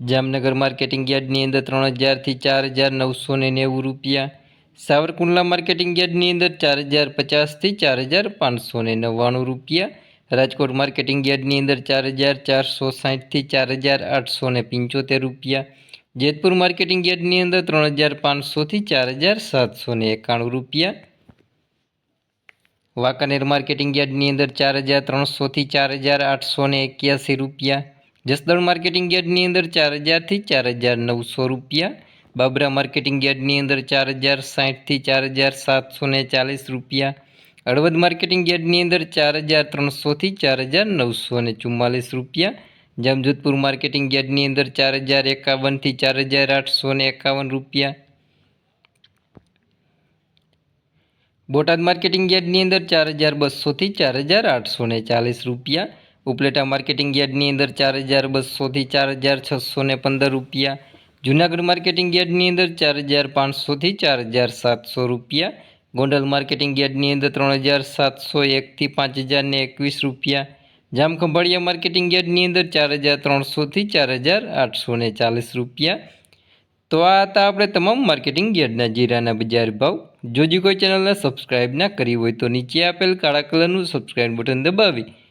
Jamnagar marketing યાર્ડની અંદર ત્રણ હજારથી ચાર હજાર નવસો ને નેવું રૂપિયા. સાવરકુંડલા માર્કેટિંગ યાર્ડની અંદર ચાર હજાર પચાસથી ચાર હજાર પાંચસો ને નવ્વાણું રૂપિયા. રાજકોટ માર્કેટિંગ યાર્ડની અંદર ચાર હજાર ચારસો સાહીઠથી ચાર હજાર આઠસો ને પંચોતેર રૂપિયા. જેતપુર માર્કેટિંગ યાર્ડની અંદર ત્રણ હજાર પાંચસોથી ચાર હજાર સાતસો ને એકાણું રૂપિયા. વાંકાનેર માર્કેટિંગ યાર્ડની અંદર ચાર હજાર ત્રણસોથી ચાર હજાર આઠસો ને એક્યાસી રૂપિયા. જસદણ માર્કેટિંગ યાર્ડની અંદર ચાર હજારથી ચાર હજાર નવસો રૂપિયા બાબરા માર્કેટિંગ યાર્ડની અંદર ચાર હજાર સાહીઠથી ચાર હજાર સાતસો ને ચાલીસ રૂપિયા હળવદ માર્કેટિંગ યાર્ડની અંદર ચાર હજાર ત્રણસોથી ચાર હજાર નવસો ને ચુમ્માલીસ રૂપિયા જામજોધપુર માર્કેટિંગ યાર્ડની અંદર ચાર હજાર એકાવનથી ચાર હજાર આઠસો ને એકાવન રૂપિયા બોટાદ માર્કેટિંગ યાર્ડની અંદર ચાર હજાર બસોથી ચાર હજાર આઠસો ને ચાલીસ રૂપિયા ઉપલેટા માર્કેટિંગ યાર્ડની અંદર ચાર હજાર બસોથી ચાર હજાર છસો ને પંદર રૂપિયા. જૂનાગઢ માર્કેટિંગ યાર્ડની અંદર ચાર હજાર પાંચસોથી ચાર હજાર સાતસો રૂપિયા. ગોંડલ માર્કેટિંગ યાર્ડની અંદર ત્રણ હજાર સાતસો એકથી પાંચ હજાર ને એકવીસ રૂપિયા. જામખંભાળિયા માર્કેટિંગ યાર્ડની અંદર ચાર હજાર ત્રણસોથી ચાર હજાર આઠસો ચાલીસ રૂપિયા. તો આ હતા આપણે તમામ માર્કેટિંગ યાર્ડના જીરાના બજાર ભાવ. જો કોઈ ચેનલને સબસ્ક્રાઇબ ના કરી હોય તો નીચે આપેલ કાળા કલરનું સબસ્ક્રાઇબ બટન દબાવી.